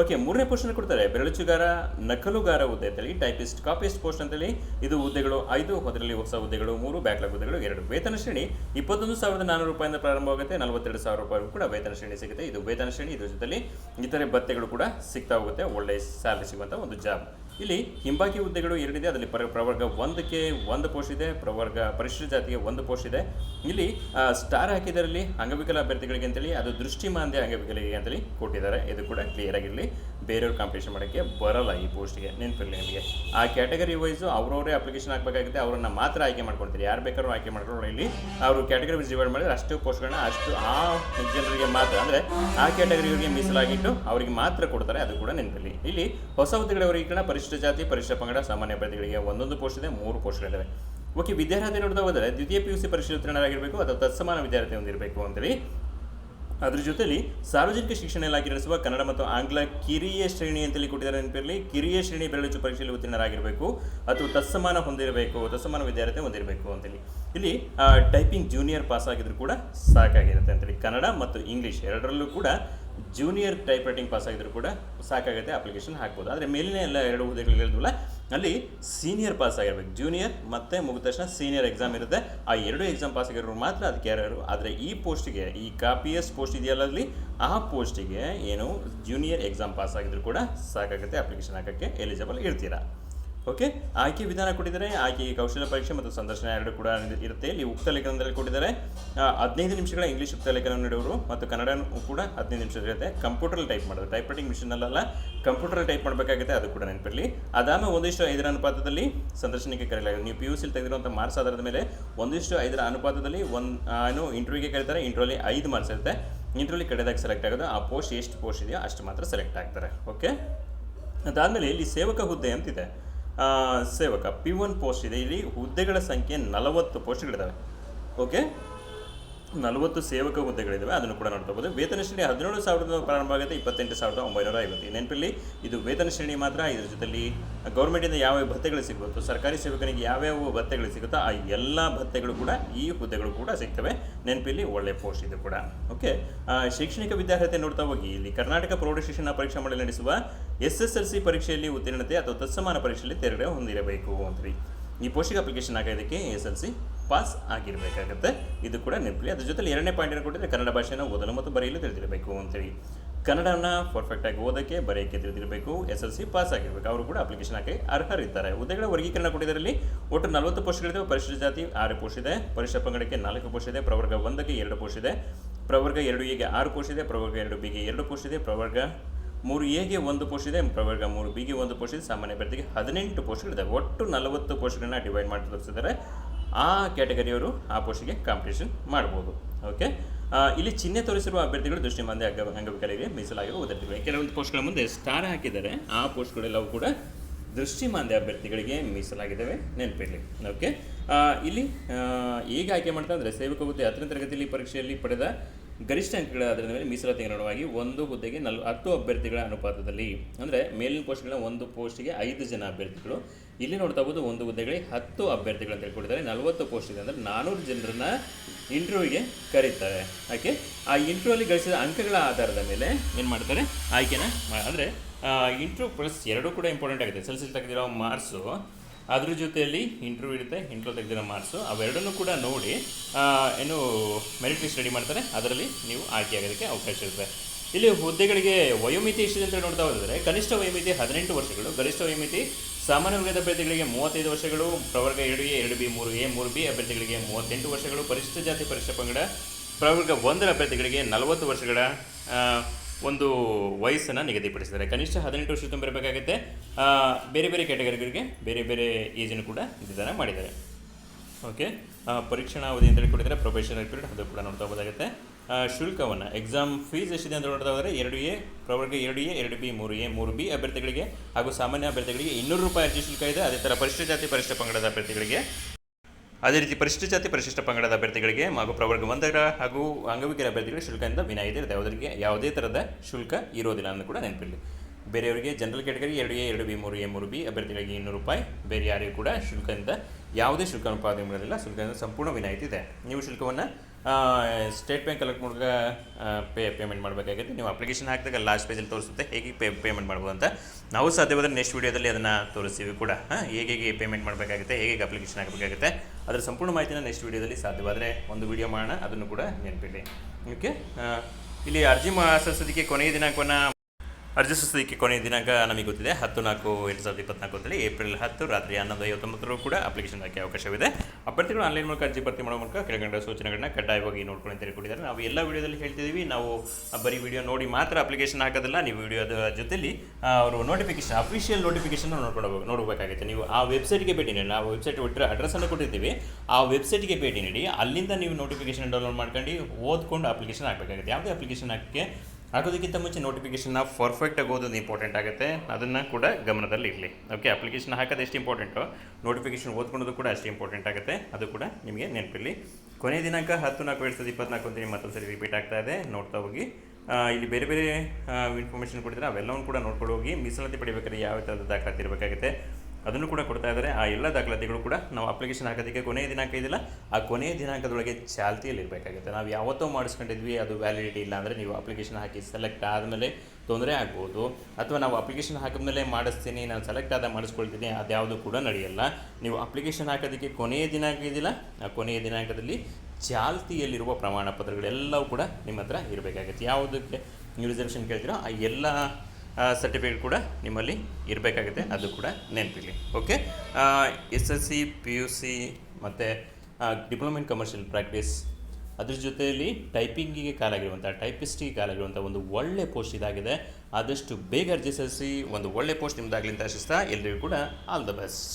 ಓಕೆ ಮೂರನೇ ಪೋಸ್ಟನ್ನು ಕೊಡ್ತಾರೆ ಬೆರಳುಚುಗಾರ ನಕಲುಗಾರ ಹುದ್ದೆ ಅಂತೇಳಿ ಟೈಪಿಸ್ಟ್ ಕಾಪಿಸ್ಟ್ ಪೋಸ್ಟ್ ಅಂತೇಳಿ, ಇದು ಹುದ್ದೆಗಳು ಐದು ಅದರಲ್ಲಿ ಹೊಸ ಹುದ್ದೆಗಳು ಮೂರು ಬ್ಯಾಕ್ಲಾಗ್ ಹುದ್ದೆಗಳು ಎರಡು. ವೇತನ ಶ್ರೇಣಿ ಇಪ್ಪತ್ತೊಂದು ಸಾವಿರದ ನಾನ್ನೂರು ರೂಪಾಯಿಂದ ಪ್ರಾರಂಭವಾಗುತ್ತೆ ನಲವತ್ತೆರಡು ಸಾವಿರ ರೂಪಾಯಿ ಕೂಡ ವೇತನ ಶ್ರೇಣಿ ಸಿಗುತ್ತೆ. ಇದು ವೇತನ ಶ್ರೇಣಿ ಇದ್ರ ಜೊತೆಲಿ ಇತರೆ ಭತ್ತೆಗಳು ಕೂಡ ಸಿಗ್ತಾ ಹೋಗುತ್ತೆ, ಒಳ್ಳೆ ಸ್ಯಾಲರಿ ಸಿಗುವಂಥ ಒಂದು ಜಾಬ್ ಇಲ್ಲಿ ಹಿಂಬಾಕಿ ಹುದ್ದೆಗಳು ಎರಡಿದೆ. ಅದರಲ್ಲಿ ಪರ, ಪ್ರವರ್ಗ ಒಂದಕ್ಕೆ ಒಂದು ಪೋಸ್ಟ್ ಇದೆ, ಪ್ರವರ್ಗ ಪರಿಶಿಷ್ಟ ಜಾತಿಗೆ ಒಂದು ಪೋಸ್ಟ್ ಇದೆ. ಇಲ್ಲಿ ಸ್ಟಾರ್ ಹಾಕಿದರಲ್ಲಿ ಅಂಗವಿಕಲ ಅಭ್ಯರ್ಥಿಗಳಿಗೆ ಅಂತೇಳಿ, ಅದು ದೃಷ್ಟಿಮಾಂದ್ಯ ಅಂಗವಿಕಲಿಗೆ ಅಂತೇಳಿ ಕೊಟ್ಟಿದ್ದಾರೆ. ಇದು ಕೂಡ ಕ್ಲಿಯರ್ ಆಗಿರಲಿ. ಬೇರೆಯವ್ರು ಕಾಂಪಿಟೇಷನ್ ಮಾಡೋಕ್ಕೆ ಬರಲ್ಲ ಈ ಪೋಸ್ಟ್ಗೆ ನೆನಪಿರಲಿ ನಿಮಗೆ. ಆ ಕ್ಯಾಟಗರಿ ವೈಸು ಅವರವರೇ ಅಪ್ಲಿಕೇಶನ್ ಹಾಕಬೇಕಾಗುತ್ತೆ, ಅವರನ್ನು ಮಾತ್ರ ಆಯ್ಕೆ ಮಾಡ್ಕೊಳ್ತೀರಿ ಯಾರು ಬೇಕಾದ್ರೂ ಆಯ್ಕೆ ಮಾಡ್ಕೊಳ್ಳೋ ಇಲ್ಲಿ ಅವರು ಕ್ಯಾಟಗರಿ ವೈಸ್ ಡಿವೈಡ್ ಮಾಡಿದ್ರೆ ಅಷ್ಟು ಪೋಸ್ಟ್ಗಳನ್ನ ಅಷ್ಟು ಆ ಜನರಿಗೆ ಮಾತ್ರ, ಅಂದರೆ ಆ ಕ್ಯಾಟಗರಿಯವರಿಗೆ ಮೀಸಲಾಗಿಟ್ಟು ಅವರಿಗೆ ಮಾತ್ರ ಕೊಡ್ತಾರೆ. ಅದು ಕೂಡ ನೆನಪಿರಲಿ. ಇಲ್ಲಿ ಹೊಸ ಹುದ್ದೆಗಳವರಿಗೆ ವರ್ಗೀಕರಣ ಪರಿಶಿಷ್ಟ ಜಾತಿ, ಪರಿಶಿಷ್ಟ ಪಂಗಡ, ಸಾಮಾನ್ಯ ಅಭ್ಯರ್ಥಿಗಳಿಗೆ ಒಂದೊಂದು ಪೋಸ್ಟ್ ಇದೆ, ಮೂರು ಪೋಸ್ಟ್ಗಳಿದ್ದಾವೆ ಓಕೆ ವಿದ್ಯಾರ್ಥಿ ನೋಡಿದ ಹೋದರೆ ದ್ವಿತೀಯ ಪಿ ಯು ಸಿ ಪರಿಶೀಲ ಉತ್ತೀರ್ಣರಾಗಿರಬೇಕು ಅಥವಾ ತತ್ಸಮಾನ ವಿದ್ಯಾರ್ಥಿ ಹೊಂದಿರಬೇಕು ಅಂತೇಳಿ ಅದ್ರ ಜೊತೆಲಿ ಸಾರ್ವಜನಿಕ ಶಿಕ್ಷಣ ಇಲಾಖೆ ನಡೆಸುವ ಕನ್ನಡ ಮತ್ತು ಆಂಗ್ಲ ಕಿರಿಯ ಶ್ರೇಣಿ ಅಂತೇಳಿ ಕೊಟ್ಟಿದ್ದಾರೆ ನೆನಪಿರಲಿ. ಕಿರಿಯ ಶ್ರೇಣಿ ಬೆರಳಚ್ಚು ಪರೀಕ್ಷೆಯಲ್ಲಿ ಉತ್ತೀರ್ಣರಾಗಿರಬೇಕು ಅಥವಾ ತತ್ಸಮಾನ ಹೊಂದಿರಬೇಕು, ತತ್ಸಮಾನ ವಿದ್ಯಾರ್ಥಿ ಹೊಂದಿರಬೇಕು ಅಂತೇಳಿ. ಇಲ್ಲಿ ಟೈಪಿಂಗ್ ಜೂನಿಯರ್ ಪಾಸ್ ಆಗಿದ್ರು ಕೂಡ ಸಾಕಾಗಿರುತ್ತೆ ಅಂತೇಳಿ. ಕನ್ನಡ ಮತ್ತು ಇಂಗ್ಲೀಷ್ ಎರಡರಲ್ಲೂ ಕೂಡ ಜೂನಿಯರ್ ಟೈಪ್ ರೈಟಿಂಗ್ ಪಾಸ್ ಆಗಿದ್ರು ಕೂಡ ಸಾಕಾಗುತ್ತೆ ಅಪ್ಲಿಕೇಶನ್ ಹಾಕ್ಬೋದು. ಆದರೆ ಮೇಲಿನ ಎಲ್ಲ ಎರಡು ಹುದ್ದೆಗಳು ಹೇಳಿದ್ವಲ್ಲ ಅಲ್ಲಿ ಸೀನಿಯರ್ ಪಾಸ್ ಆಗಿರ್ಬೇಕು. ಜೂನಿಯರ್ ಮತ್ತೆ ಮುಗಿದ ತಕ್ಷಣ ಸೀನಿಯರ್ ಎಕ್ಸಾಮ್ ಇರುತ್ತೆ. ಆ ಎರಡು ಎಕ್ಸಾಮ್ ಪಾಸ್ ಆಗಿರೋರು ಮಾತ್ರ ಅದಕ್ಕೆ ಯಾರ್ಯಾರು? ಆದರೆ ಈ ಪೋಸ್ಟಿಗೆ ಈ ಕಾಪಿಯಸ್ ಪೋಸ್ಟ್ ಇದೆಯಲ್ಲ ಅಲ್ಲಿ? ಆ ಪೋಸ್ಟಿಗೆ ಏನು ಜೂನಿಯರ್ ಎಕ್ಸಾಮ್ ಪಾಸ್ ಆಗಿದ್ರು ಕೂಡ ಸಾಕಾಗುತ್ತೆ ಅಪ್ಲಿಕೇಶನ್ ಹಾಕೋಕ್ಕೆ ಎಲಿಜಿಬಲ್ ಇರ್ತೀರಾ. ಓಕೆ? ಆಯ್ಕೆ ವಿಧಾನ ಕೊಟ್ಟಿದ್ದಾರೆ. ಆಯ್ಕೆ ಕೌಶಲ್ಯ ಪರೀಕ್ಷೆ ಮತ್ತು ಸಂದರ್ಶನ ಎರಡು ಕೂಡ ಇರುತ್ತೆ. ಇಲ್ಲಿ ಉಕ್ತ ಲೇಖನದಲ್ಲಿ ಕೊಟ್ಟಿದ್ದಾರೆ. ಹದಿನೈದು ನಿಮಿಷಗಳ ಇಂಗ್ಲೀಷ್ ಉಕ್ತ ಲೇಖನ ನೀಡುವರು ಮತ್ತು ಕನ್ನಡ ಕೂಡ ಹದಿನೈದು ನಿಮಿಷ ಇರುತ್ತೆ. ಕಂಪ್ಯೂಟರ್ ಟೈಪ್ ಮಾಡೋದು ಟೈಪ್ ರೈಟಿಂಗ್ ಮಿಷನಲ್ಲ ಕಂಪ್ಯೂಟರ್ ಟೈಪ್ ಮಾಡಬೇಕಾಗುತ್ತೆ, ಅದು ಕೂಡ ನೆನಪಿರಲಿ. ಅದಾದ ಒಂದಿಷ್ಟು ಐದರ ಅನುಪಾತದಲ್ಲಿ ಸಂದರ್ಶನಕ್ಕೆ ಕರೆಯಲಾಗಿದೆ. ನೀವು ಪಿ ಯು ಸಿಲ್ ತೆಗೆದಿರುವಂಥ ಮಾರ್ಕ್ಸ್ ಆಧಾರದ ಮೇಲೆ ಒಂದಿಷ್ಟು ಐದರ ಅನುಪಾತದಲ್ಲಿ ಒಂದು ಏನು ಇಂಟರ್ವ್ಯೂಗೆ ಕರೀತಾರೆ. ಇಂಟರ್ವ್ಯೂಲಿ ಐದು ಮಾರ್ಕ್ಸ್ ಇರುತ್ತೆ. ಇಂಟರ್ವ್ಯೂಲಿ ಕಡೆದಾಗ ಸೆಲೆಕ್ಟ್ ಆಗೋದು. ಆ ಪೋಸ್ಟ್ ಎಷ್ಟು ಪೋಸ್ಟ್ ಇದೆಯೋ ಅಷ್ಟು ಮಾತ್ರ ಸೆಲೆಕ್ಟ್ ಆಗ್ತಾರೆ. ಓಕೆ? ಅದಾದಮೇಲೆ ಇಲ್ಲಿ ಸೇವಕ ಹುದ್ದೆ ಅಂತಿದೆ. ಸೇವಕ ಪಿ ಒನ್ ಪೋಸ್ಟ್ ಇದೆ. ಇಲ್ಲಿ ಹುದ್ದೆಗಳ ಸಂಖ್ಯೆ ನಲವತ್ತು ಪೋಸ್ಟ್ಗಳಿದ್ದಾವೆ ಓಕೆ ನಲವತ್ತು ಸೇವಕ ಹುದ್ದೆಗಳಿದ್ದಾವೆ. ಅದನ್ನು ಕೂಡ ನೋಡ್ಕೋಬೋದು ವೇತನ ಶ್ರೇಣಿ ಹದಿನೇಳು ಸಾವಿರದ ಪ್ರಾರಂಭ ಆಗುತ್ತೆ. ಇಪ್ಪತ್ತೆಂಟು ಸಾವಿರದ ಒಂಬೈನೂರ ಐವತ್ತು. ನೆನಪಲ್ಲಿ ಇದು ವೇತನ ಶ್ರೇಣಿ ಮಾತ್ರ, ಇದರ ಜೊತೆಲಿ ಗೌರ್ಮೆಂಟಿಂದ ಯಾವ ಭತ್ತೆಗಳು ಸಿಗುತ್ತೋ ಸರ್ಕಾರಿ ಸೇವಕನಿಗೆ ಯಾವ್ಯಾವ ಭತ್ತೆಗಳು ಸಿಗುತ್ತೋ, ಆ ಎಲ್ಲ ಭತ್ತೆಗಳು ಕೂಡ ಈ ಹುದ್ದೆಗಳು ಕೂಡ ಸಿಗ್ತವೆ. ನೆನಪಿಲ್ಲಿ ಒಳ್ಳೆ ಪೋಸ್ಟ್ ಇದು ಕೂಡ. ಓಕೆ ಶೈಕ್ಷಣಿಕ ವಿದ್ಯಾರ್ಹತೆ ನೋಡ್ತಾ ಹೋಗಿ. ಇಲ್ಲಿ ಕರ್ನಾಟಕ ಪ್ರೌಢಶಿಕ್ಷಣ ಪರೀಕ್ಷಾ ಮಂಡಳಿ ನಡೆಸುವ ಎಸ್ ಎಸ್ ಎಲ್ ಸಿ ಪರೀಕ್ಷೆಯಲ್ಲಿ ಉತ್ತೀರ್ಣತೆ ಅಥವಾ ತತ್ಸಮಾನ ಪರೀಕ್ಷೆಯಲ್ಲಿ ತೆರಡೆ ಹೊಂದಿರಬೇಕು ಅಂತ್ರಿ ಈ ಪೋಷಕ ಅಪ್ಲಿಕೇಶನ್ ಆಗೋದಕ್ಕೆ ಎಸ್ ಎಲ್ ಸಿ ಪಾಸ್ ಆಗಿರಬೇಕಾಗತ್ತೆ. ಇದು ಕೂಡ ನೆನಪಲ್ಲಿ ಅದ್ರ ಜೊತೆ ಎರಡನೇ ಪಾಯಿಂಟ್ ಕೊಟ್ಟಿದ್ರೆ ಕನ್ನಡ ಭಾಷೆಯನ್ನು ಓದಲು ಮತ್ತು ಬರೆಯಲು ತಿಳಿದಿರಬೇಕು ಅಂತೇಳಿ ಕನ್ನಡನ ಪರ್ಫೆಕ್ಟಾಗಿ ಓದೋಕ್ಕೆ, ಬರೆಯೋಕ್ಕೆ ತಿಳಿದಿರಬೇಕು ಎಸ್ ಎಲ್ ಸಿ ಪಾಸ್ ಆಗಿರಬೇಕು. ಅವರು ಕೂಡ ಅಪ್ಲಿಕೇಶನ್ ಹಾಕಿ ಅರ್ಹರಿದ್ದಾರೆ. ಹುದ್ದೆಗಳ ವರ್ಗೀಕರಣ ಕೊಟ್ಟಿದ್ದರಲ್ಲಿ ಒಟ್ಟು ನಲವತ್ತು ಪೋಸ್ಟ್ಗಳಿದೆ ಪರಿಶಿಷ್ಟ ಜಾತಿ ಆರು ಪೋಷ ಇದೆ. ಪರಿಶಿಷ್ಟ ಪಂಗಡಕ್ಕೆ ನಾಲ್ಕು ಪೋಷ ಇದೆ. ಪ್ರವರ್ಗ ಒಂದಕ್ಕೆ ಎರಡು ಪೋಸ್ಟ್ ಇದೆ. ಪ್ರವರ್ಗ ಎರಡು ಎಗೆ ಆರು ಪೋಸ್ಟ್ ಇದೆ. ಪ್ರವರ್ಗ ಎರಡು ಬಿಗೆ ಎರಡು ಪೋಸ್ಟ್ ಇದೆ. ಪ್ರವರ್ಗ ಮೂರು ಎಗೆ ಒಂದು ಪೋಸ್ಟ್ ಇದೆ ಪ್ರವರ್ಗ ಮೂರು ಬಿಗೆ ಒಂದು ಪೋಸ್ಟ್ ಇದೆ, ಸಾಮಾನ್ಯ ಅಭ್ಯರ್ಥಿಗೆ ಹದಿನೆಂಟು ಪೋಸ್ಟ್ಗಳಿದೆ ಒಟ್ಟು ನಲವತ್ತು ಪೋಸ್ಟ್ಗಳನ್ನ ಡಿವೈಡ್ ಮಾಡಿ ತೋರಿಸಿದ್ದಾರೆ ಆ ಕ್ಯಾಟಗರಿಯವರು ಆ ಪೋಸ್ಟಿಗೆ ಕಾಂಪಿಟೇಷನ್ ಮಾಡ್ಬೋದು. ಓಕೆ ಇಲ್ಲಿ ಚಿಹ್ನೆ ತೋರಿಸಿರುವ ಅಭ್ಯರ್ಥಿಗಳು ದೃಷ್ಟಿಮಾಂದ್ಯ ಅಂಗ, ಅಂಗವಿಕಲರಿಗೆ ಮೀಸಲಾಗಿರುವ ಉದರ್ತಿವೆ ಕೆಲವೊಂದು ಪೋಸ್ಟ್ಗಳ ಮುಂದೆ ಸ್ಟಾರ್ ಹಾಕಿದ್ದಾರೆ ಆ ಪೋಸ್ಟ್ಗಳೆಲ್ಲವೂ ಕೂಡ ದೃಷ್ಟಿಮಾಂದ್ಯ ಅಭ್ಯರ್ಥಿಗಳಿಗೆ ಮೀಸಲಾಗಿದ್ದಾವೆ. ನೆನಪಿರಲಿ. ಓಕೆ ಇಲ್ಲಿ ಈಗ ಆಯ್ಕೆ ಮಾಡ್ತಾ ಅಂದರೆ ಸೇವಕ ಹುದ್ದೆ ಹತ್ತನೇ ತರಗತಿಯಲ್ಲಿ ಪರೀಕ್ಷೆಯಲ್ಲಿ ಪಡೆದ ಗರಿಷ್ಠ ಅಂಕಗಳ ಅದರ ಮೇಲೆ ಮೀಸಲಾತಿ ಅನುಗುಣವಾಗಿ ಒಂದು ಹುದ್ದೆಗೆ ನಲ್ ಹತ್ತು ಅಭ್ಯರ್ಥಿಗಳ ಅನುಪಾತದಲ್ಲಿ. ಅಂದರೆ ಮೇಲಿನ ಪೋಸ್ಟ್ಗಳ ಒಂದು ಪೋಸ್ಟ್ಗೆ ಐದು ಜನ ಅಭ್ಯರ್ಥಿಗಳು. ಇಲ್ಲಿ ನೋಡ್ತಾ ಹೋಗೋದು ಒಂದು ಹುದ್ದೆಗಳಿಗೆ ಹತ್ತು ಅಭ್ಯರ್ಥಿಗಳು ಅಂತ ಹೇಳ್ಕೊಟ್ಟಿದ್ದಾರೆ. ನಲವತ್ತು ಪೋಸ್ಟ್ ಇದೆ ಅಂದರೆ ನಾನ್ನೂರು ಜನರನ್ನ ಇಂಟರ್ವ್ಯೂಗೆ ಕರೀತಾರೆ. ಓಕೆ? ಆ ಇಂಟರ್ವ್ಯೂಲಿ ಗಳಿಸಿದ ಅಂಕಗಳ ಆಧಾರದ ಮೇಲೆ ಏನು ಮಾಡ್ತಾರೆ? ಆಯ್ಕೆನ ಅಂದರೆ ಇಂಟ್ರ್ಯೂ ಪ್ಲಸ್ ಎರಡೂ ಕೂಡ ಇಂಪಾರ್ಟೆಂಟ್ ಆಗುತ್ತೆ ಎಸ್ ಮಾರ್ಕ್ಸು ಅದ್ರ ಜೊತೆಯಲ್ಲಿ ಇಂಟರ್ವ್ಯೂ ಇರುತ್ತೆ ಇಂಟರ್ವ್ಯೂ ತೆಗೆದಿರೋ ಮಾರ್ಕ್ಸು ಅವೆರಡನ್ನೂ ಕೂಡ ನೋಡಿ ಏನು ಮೆರಿಟ್ ಲಿಸ್ಟ್ ರೆಡಿ ಮಾಡ್ತಾರೆ, ಅದರಲ್ಲಿ ನೀವು ಆಯ್ಕೆ ಆಗೋದಕ್ಕೆ ಅವಕಾಶ ಇರುತ್ತೆ. ಇಲ್ಲಿ ಹುದ್ದೆಗಳಿಗೆ ವಯೋಮಿತಿ ಎಷ್ಟಿದೆ ಅಂತ ನೋಡ್ತಾ ಹೋದರೆ, ಕನಿಷ್ಠ ವಯೋಮಿತಿ ಹದಿನೆಂಟು ವರ್ಷಗಳು, ಗರಿಷ್ಠ ವಯೋಮಿತಿ ಸಾಮಾನ್ಯ ವರ್ಗದ ಅಭ್ಯರ್ಥಿಗಳಿಗೆ ಮೂವತ್ತೈದು ವರ್ಷಗಳು, ಪ್ರವರ್ಗ ಎರಡು ಎ, ಎರಡು ಬಿ, ಮೂರು ಎ, ಮೂರು ಬಿ ಅಭ್ಯರ್ಥಿಗಳಿಗೆ ಮೂವತ್ತೆಂಟು ವರ್ಷಗಳು, ಪರಿಶಿಷ್ಟ ಜಾತಿ ಪರಿಶಿಷ್ಟ ಪಂಗಡ, ಪ್ರವರ್ಗ ಒಂದರ ಅಭ್ಯರ್ಥಿಗಳಿಗೆ ನಲವತ್ತು ವರ್ಷಗಳ ಒಂದು ವಯಸ್ಸನ್ನು ನಿಗದಿಪಡಿಸಿದ್ದಾರೆ. ಕನಿಷ್ಠ ಹದಿನೆಂಟು ವರ್ಷ ತುಂಬಿರಬೇಕಾಗುತ್ತೆ ಬೇರೆ ಬೇರೆ ಕ್ಯಾಟಗರಿಗಳಿಗೆ ಬೇರೆ ಬೇರೆ ಏಜನ್ನು ಕೂಡ ನಿರ್ಧಾರ ಮಾಡಿದ್ದಾರೆ. ಓಕೆ? ಪರೀಕ್ಷಣಾ ಅವಧಿ ಅಂತೇಳಿ ಕೊಟ್ಟಿದ್ದಾರೆ. ಪ್ರೊಫೆಷನಲ್ ಪೀರಿಯಡ್ ಅದು ಕೂಡ ನೋಡ್ತಾ ಹೋಗೋದಾಗುತ್ತೆ ಶುಲ್ಕವನ್ನು ಎಕ್ಸಾಮ್ ಫೀಸ್ ಎಷ್ಟಿದೆ ಅಂತ ನೋಡ್ತಾ ಹೋದರೆ ಎರಡು ಎ, ಪ್ರವರ್ಗ ಎರಡು ಎ, ಎರಡು ಬಿ, ಮೂರು ಎ, ಮೂರು ಬಿ ಅಭ್ಯರ್ಥಿಗಳಿಗೆ ಹಾಗೂ ಸಾಮಾನ್ಯ ಅಭ್ಯರ್ಥಿಗಳಿಗೆ ಇನ್ನೂರು ರೂಪಾಯಿ ಅರ್ಜಿ ಶುಲ್ಕ ಇದೆ. ಅದೇ ಥರ ಪರಿಶಿಷ್ಟ ಜಾತಿ ಪರಿಶಿಷ್ಟ ಪಂಗಡದ ಅಭ್ಯರ್ಥಿಗಳಿಗೆ ಅದೇ ರೀತಿ ಪರಿಶಿಷ್ಟ ಜಾತಿ, ಪರಿಶಿಷ್ಟ ಪಂಗಡದ ಅಭ್ಯರ್ಥಿಗಳಿಗೆ ಹಾಗೂ ಪ್ರವರ್ಗ ಒಂದರ ಹಾಗೂ ಅಂಗವಿಕಲ ಅಭ್ಯರ್ಥಿಗಳಿಗೆ ಶುಲ್ಕದಿಂದ ವಿನಾಯಿತಿ ಇರುತ್ತೆ. ಅವರಿಗೆ ಯಾವುದೇ ಥರದ ಶುಲ್ಕ ಇರೋದಿಲ್ಲ ಅನ್ನೋದು ಕೂಡ ನೆನಪಿರಲಿ. ಬೇರೆಯವರಿಗೆ ಜನರಲ್ ಕ್ಯಾಟಗರಿ ಎರಡು ಎ, ಎರಡು ಬಿ, ಮೂರು ಎ, ಮೂರು ಬಿ ಅಭ್ಯರ್ಥಿಗಳಿಗೆ ಇನ್ನೂರು ರೂಪಾಯಿ. ಬೇರೆ ಯಾರಿಗೂ ಕೂಡ ಶುಲ್ಕದಿಂದ ಯಾವುದೇ ಶುಲ್ಕ ಪಾವತಿ ಮಾಡೋದಿಲ್ಲ ಶುಲ್ಕದಿಂದ ಸಂಪೂರ್ಣ ವಿನಾಯಿತಿ ಇದೆ. ನೀವು ಶುಲ್ಕವನ್ನು ಸ್ಟೇಟ್ ಬ್ಯಾಂಕ್ ಕಲೆಕ್ಟ್ ಮೂಲಕ ಪೇ ಪೇಮೆಂಟ್ ಮಾಡಬೇಕಾಗುತ್ತೆ ನೀವು ಅಪ್ಲಿಕೇಶನ್ ಹಾಕಿದಾಗ ಲಾಸ್ಟ್ ಪೇಜಲ್ಲಿ ತೋರಿಸುತ್ತೆ ಹೇಗೆ ಪೇ ಪೇಮೆಂಟ್ ಮಾಡ್ಬೋದು ಅಂತ. ನಾವು ಸಾಧ್ಯವಾದರೆ ನೆಕ್ಸ್ಟ್ ವೀಡಿಯೋದಲ್ಲಿ ಅದನ್ನು ತೋರಿಸ್ತೀವಿ ಕೂಡ. ಹೇಗೆ ಹೇಗೆ ಪೇಮೆಂಟ್ ಮಾಡಬೇಕಾಗುತ್ತೆ, ಹೇಗೆ ಹೇಗೆ ಅಪ್ಲಿಕೇಶನ್ ಹಾಕಬೇಕಾಗುತ್ತೆ. ಅದರ ಸಂಪೂರ್ಣ ಮಾಹಿತಿನ ನೆಕ್ಸ್ಟ್ ವೀಡಿಯೋದಲ್ಲಿ ಸಾಧ್ಯವಾದರೆ ಒಂದು ವೀಡಿಯೋ ಮಾಡೋಣ. ಅದನ್ನು ಕೂಡ ನೆನಪಿಡಿ. ಓಕೆ ಇಲ್ಲಿ ಅರ್ಜಿ ಸಲ್ಲಿಸೋದಕ್ಕೆ ಕೊನೆಯ ದಿನಾಂಕವನ್ನು ಅರ್ಜಿ ಸಲ್ಲಿಕೆ ಕೊನೆಯ ದಿನಾಂಕ ನಮಗೆ ಗೊತ್ತಿದೆ. ಹತ್ತು ನಾಲ್ಕು ಎರಡು ಸಾವಿರದ ಇಪ್ಪತ್ನಾಲ್ಕು ಏಪ್ರಿಲ್ ಹತ್ತು ರಾತ್ರಿ ಹನ್ನೊಂದು ಐವತ್ತೊಂಬತ್ತರೂ ಕೂಡ ಅಪ್ಲಿಕೇಶನ್ ಹಾಕಿ ಅವಕಾಶವಿದೆ. ಅಭ್ಯರ್ಥಿಗಳು ಆನ್ಲೈನ್ ಮೂಲಕ ಅರ್ಜಿ ಭರ್ತಿ ಮಾಡೋ ಮೂಲಕ ಕೆಳಗಂಡ ಸೂಚನೆಗಳನ್ನ ಕಡ್ಡಾಯವಾಗಿ ನೋಡ್ಕೊಂಡು ಅಂತ ಕೊಟ್ಟಿದ್ದಾರೆ ನಾವು ಎಲ್ಲ ವಿಡಿಯೋದಲ್ಲಿ ಹೇಳ್ತಿದ್ದೀವಿ. ನಾವು ಬರೀ ವಿಡಿಯೋ ನೋಡಿ ಮಾತ್ರ ಅಪ್ಲಿಕೇಶನ್ ಹಾಕೋದಿಲ್ಲ ನೀವು ವಿಡಿಯೋದ ಜೊತೆಲಿ ಆ, ಅವರು ನೋಟಿಫಿಕೇಶನ್ ಅಫಿಷಿಯಲ್ ನೋಟಿಫಿಕೇಶನ್ ಹೋಗ್- ನೋಡಬೇಕಾಗುತ್ತೆ. ನೀವು ಆ ವೆಬ್ಸೈಟ್ಗೆ ಭೇಟಿ ನೀಡಿ. ನಾವು ವೆಬ್ಸೈಟ್ ಒಟ್ಟರೆ ಅಡ್ರೆಸ್ಸನ್ನು ಕೊಟ್ಟಿರ್ತೀವಿ. ಆ ವೆಬ್ಸೈಟ್ಗೆ ಭೇಟಿ ನೀಡಿ. ಅಲ್ಲಿಂದ ನೀವು ನೋಟಿಫಿಕೇಶನ್ ಡೌನ್ಲೋಡ್ ಮಾಡ್ಕೊಂಡು ಓದ್ಕೊಂಡು ಅಪ್ಲಿಕೇಶನ್ ಹಾಕಬೇಕಾಗುತ್ತೆ. ಯಾವುದೇ ಅಪ್ಲಿಕೇಶನ್ ಹಾಕಕ್ಕೆ ಹಾಕೋದಕ್ಕಿಂತ ಮುಂಚೆ ಪರ್ಫೆಕ್ಟ್ ಆಗೋದು ಓದೋದು ಇಂಪಾರ್ಟೆಂಟ್ ಆಗುತ್ತೆ. ಅದನ್ನು ಕೂಡ ಗಮನದಲ್ಲಿ ಇರಲಿ. ಓಕೆ ಅಪ್ಲಿಕೇಶನ್ ಹಾಕೋದು ಎಷ್ಟು ಇಂಪಾರ್ಟೆಂಟು ನೋಟಿಫಿಕೇಶನ್ ಓದ್ಕೊಳ್ಳೋದು ಕೂಡ ಅಷ್ಟು ಇಂಪಾರ್ಟೆಂಟ್ ಆಗುತ್ತೆ. ಅದು ಕೂಡ ನಿಮಗೆ ನೆನಪಿರಲಿ. ಕೊನೆಯ ದಿನಾಂಕ ಹತ್ತು ನಾಲ್ಕು ಎರಡು ಸಾವಿರದ ಇಪ್ಪತ್ನಾಲ್ಕು ಅಂತ ಮತ್ತೊಂದು ಸರಿ ರಿಪೀಟ್ ಆಗ್ತಾ ಇದೆ. ನೋಡ್ತಾ ಹೋಗಿ. ಇಲ್ಲಿ ಬೇರೆ ಬೇರೆ ಇನ್ಫಾರ್ಮೇಷನ್ ಕೊಟ್ಟಿದ್ದಾರೆ ಅವೆಲ್ಲವನ್ನು ಕೂಡ ನೋಡ್ಕೊಂಡು ಹೋಗಿ, ಮೀಸಲಾತಿ ಪಡಿಬೇಕಾದ್ರೆ ಯಾವ ಥರದ ದಾಖಲಾತಿ ಇರಬೇಕಾಗುತ್ತೆ? ಅದನ್ನು ಕೂಡ ಕೊಡ್ತಾ ಇದ್ದಾರೆ. ಆ ಎಲ್ಲ ದಾಖಲಾತಿಗಳು ಕೂಡ ನಾವು ಅಪ್ಲಿಕೇಶನ್ ಹಾಕೋದಕ್ಕೆ ಕೊನೆಯ ದಿನಾಂಕ ಇದೆಯಲ್ಲ ಆ ಕೊನೆಯ ದಿನಾಂಕದೊಳಗೆ ಚಾಲ್ತಿಯಲ್ಲಿ ಇರಬೇಕಾಗುತ್ತೆ. ನಾವು ಯಾವತ್ತೋ ಮಾಡಿಸ್ಕೊಂಡಿದ್ವಿ, ಅದು ವ್ಯಾಲಿಡಿಟಿ ಇಲ್ಲ ಅಂದರೆ ನೀವು ಅಪ್ಲಿಕೇಶನ್ ಹಾಕಿ ಸೆಲೆಕ್ಟ್ ಆದಮೇಲೆ ತೊಂದರೆ ಆಗ್ಬೋದು. ಅಥವಾ ನಾವು ಅಪ್ಲಿಕೇಶನ್ ಹಾಕಿದ್ಮೇಲೆ ಮಾಡಿಸ್ತೀನಿ, ನಾನು ಸೆಲೆಕ್ಟ್ ಆದ ಮಾಡಿಸ್ಕೊಳ್ತೀನಿ, ಅದ್ಯಾವುದು ಕೂಡ ನಡೆಯಲ್ಲ. ನೀವು ಅಪ್ಲಿಕೇಶನ್ ಹಾಕೋದಕ್ಕೆ ಕೊನೆಯ ದಿನಾಂಕ ಇದೆಯಲ್ಲ ಆ ಕೊನೆಯ ದಿನಾಂಕದಲ್ಲಿ ಚಾಲ್ತಿಯಲ್ಲಿರುವ ಪ್ರಮಾಣ ಪತ್ರಗಳೆಲ್ಲವೂ ಕೂಡ ನಿಮ್ಮ ಹತ್ರ ಇರಬೇಕಾಗುತ್ತೆ. ಯಾವುದಕ್ಕೆ ನೀವು ರಿಸರ್ವೇಷನ್ ಕೇಳ್ತೀರೋ, ಆ ಎಲ್ಲ ಸರ್ಟಿಫಿಕೇಟ್ ಕೂಡ ನಿಮ್ಮಲ್ಲಿ ಇರಬೇಕಾಗುತ್ತೆ, ಅದು ಕೂಡ ನೆನಪಿರಲಿ. Okay S S C P U C ಮತ್ತು ಡಿಪ್ಲೊಮಾ ಇನ್ ಕಮರ್ಷಿಯಲ್ ಪ್ರಾಕ್ಟೀಸ್ ಅದ್ರ ಜೊತೆಯಲ್ಲಿ ಟೈಪಿಂಗಿಗೆ ಕಾಲಾಗಿರುವಂಥ ಟೈಪಿಸ್ಟಿಗೆ ಕಾಲಾಗಿರುವಂಥ ಒಂದು ಒಳ್ಳೆ ಪೋಸ್ಟ್ ಇದಾಗಿದೆ. ಆದಷ್ಟು ಬೇಗ ಅರ್ಜಿ ಸಲ್ಲಿಸಿ, ಒಂದು ಒಳ್ಳೆ ಪೋಸ್ಟ್ ನಿಮ್ಮದಾಗಲಿ ಅಂತ ಆಶಿಸ್ತಾ ಎಲ್ಲರಿಗೂ ಕೂಡ ಆಲ್ ದ ಬೆಸ್ಟ್